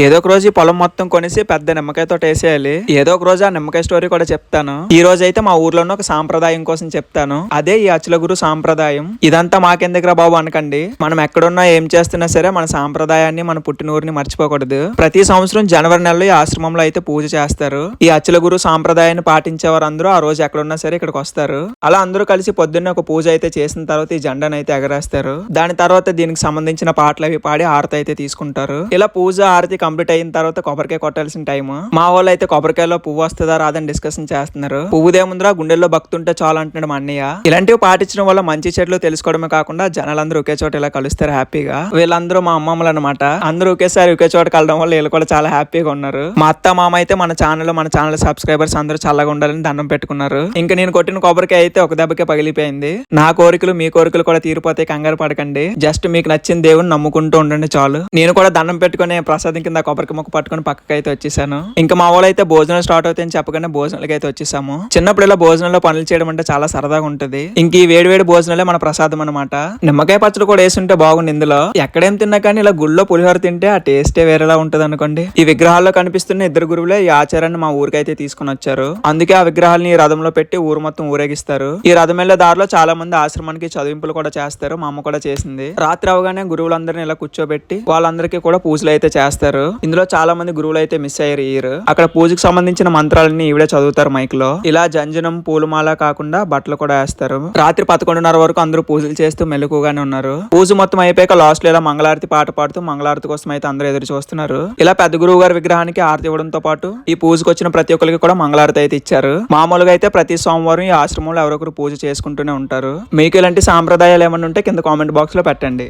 ఏదో ఒక రోజు ఈ పొలం మొత్తం కొనేసి పెద్ద నిమ్మకాయ తోట వేసేయాలి. ఏదో ఒక రోజు ఆ నిమ్మకాయ స్టోరీ కూడా చెప్తాను. ఈ రోజు అయితే మా ఊర్లో ఒక సాంప్రదాయం కోసం చెప్తాను. అదే ఈ అచ్చుల గురు సాంప్రదాయం. ఇదంతా మాకెందుకురా బాబు అనకండి. మనం ఎక్కడున్నా ఏం చేస్తున్నా సరే మన సాంప్రదాయాన్ని మన పుట్టినూరిని మర్చిపోకూడదు. ప్రతి సంవత్సరం జనవరి నెలలో ఈ ఆశ్రమంలో అయితే పూజ చేస్తారు. ఈ అచ్చుల గురు సాంప్రదాయాన్ని పాటించే వారందరూ ఆ రోజు ఎక్కడున్నా సరే ఇక్కడికి వస్తారు. అలా అందరూ కలిసి పొద్దున్నే ఒక పూజ అయితే చేసిన తర్వాత ఈ జెండాను అయితే ఎగరేస్తారు. దాని తర్వాత దీనికి సంబంధించిన పాటలు అవి పాడి హారతి అయితే తీసుకుంటారు. ఇలా పూజ హారతి కంప్లీట్ అయిన తర్వాత కొబ్బరికాయ కొట్టాల్సిన టైం మా వాళ్ళు అయితే కొబ్బరికాయలో పువ్వు వస్తుందా రాదని డిస్కషన్ చేస్తున్నారు. పువ్వుదే ముందర గుండెల్లో భక్తుంటే చాలు అంటున్నాడు మా అన్నయ్య. ఇలాంటివి పాటించడం వల్ల మంచి చెట్లు తెలుసుకోవడమే కాకుండా జనాలందరూ ఒకే చోట ఇలా కలుస్తారు హ్యాపీగా. వీళ్ళందరూ మా అమ్మమ్మలు అనమాట అందరూ ఒకేసారి ఒకే చోట కలడం వల్ల వీళ్ళు కూడా చాలా హ్యాపీగా ఉన్నారు. మా అత్త మామ అయితే మన ఛానల్ మన ఛానల్ సబ్స్క్రైబర్స్ అందరూ చల్లగా ఉండాలని దండం పెట్టుకున్నారు. ఇంకా నేను కొట్టిన కొబ్బరికాయ అయితే ఒక దెబ్బకే పగిలిపోయింది. నా కోరికలు మీ కోరికలు కూడా తీరిపోతే కంగారు పడకండి. జస్ట్ మీకు నచ్చిన దేవుని నమ్ముకుంటూ ఉండండి చాలు. నేను కూడా దండం పెట్టుకునే ప్రసాదం కింద కొబ్బరికి మొక్క పట్టుకుని పక్కకి అయితే వచ్చేసాను. ఇంకా మా వాళ్ళు అయితే భోజనం స్టార్ట్ అవుతాయని చెప్పగానే భోజనాలకి అయితే వచ్చేసాము. చిన్నప్పుడు ఇలా భోజనంలో పనులు చేయడం అంటే చాలా సరదాగా ఉంటది. ఇంక ఈ వేడి వేడి భోజనాలే మన ప్రసాదం అనమాట నిమ్మకాయ పచ్చడి కూడా వేసుంటే బాగుంది ఇందులో. ఎక్కడేం తిన్నా కానీ ఇలా గుళ్ళో పులిహోర తింటే ఆ టేస్టే వేరేలా ఉంటుంది అనుకోండి. ఈ విగ్రహాల్లో కనిపిస్తున్న ఇద్దరు గురువులే ఈ ఆచారాన్ని మా ఊరికైతే తీసుకుని వచ్చారు. అందుకే ఆ విగ్రహాలని ఈ రథంలో పెట్టి ఊరు మొత్తం ఊరేగిస్తారు. ఈ రథం వెళ్ళే దారిలో చాలా మంది ఆశ్రమానికి చదివింపులు కూడా చేస్తారు. మా అమ్మ కూడా చేసింది. రాత్రి అవగానే గురువులందరినీ ఇలా కూర్చోబెట్టి వాళ్ళందరికీ కూడా పూజలు అయితే చేస్తారు. ఇందులో చాలా మంది గురువులు అయితే మిస్ అయ్యారు ఇయర్ అక్కడ పూజకు సంబంధించిన మంత్రాలన్నీ ఈవిడే చదువుతారు మైక్లో ఇలా జంజనం పూలమాల కాకుండా బట్టలు కూడా వేస్తారు. రాత్రి పదకొండున్నర వరకు అందరూ పూజలు చేస్తూ మెలకుగానే ఉన్నారు. పూజ మొత్తం అయిపోయాక లాస్ట్లో ఇలా మంగళారతి పాట పాడుతూ మంగళారతి కోసం అయితే అందరూ ఎదురు చూస్తున్నారు. ఇలా పెద్ద గురువు గారి విగ్రహానికి ఆరతి ఇవ్వడంతో పాటు ఈ పూజకు వచ్చిన ప్రతి ఒక్కరికి కూడా మంగళారతి అయితే ఇచ్చారు. మామూలుగా అయితే ప్రతి సోమవారం ఈ ఆశ్రమంలో ఎవరొకరు పూజ చేసుకుంటూనే ఉంటారు. మీకు ఇలాంటి సాంప్రదాయాలు ఏమైనా ఉంటే కింద కామెంట్ బాక్స్లో పెట్టండి.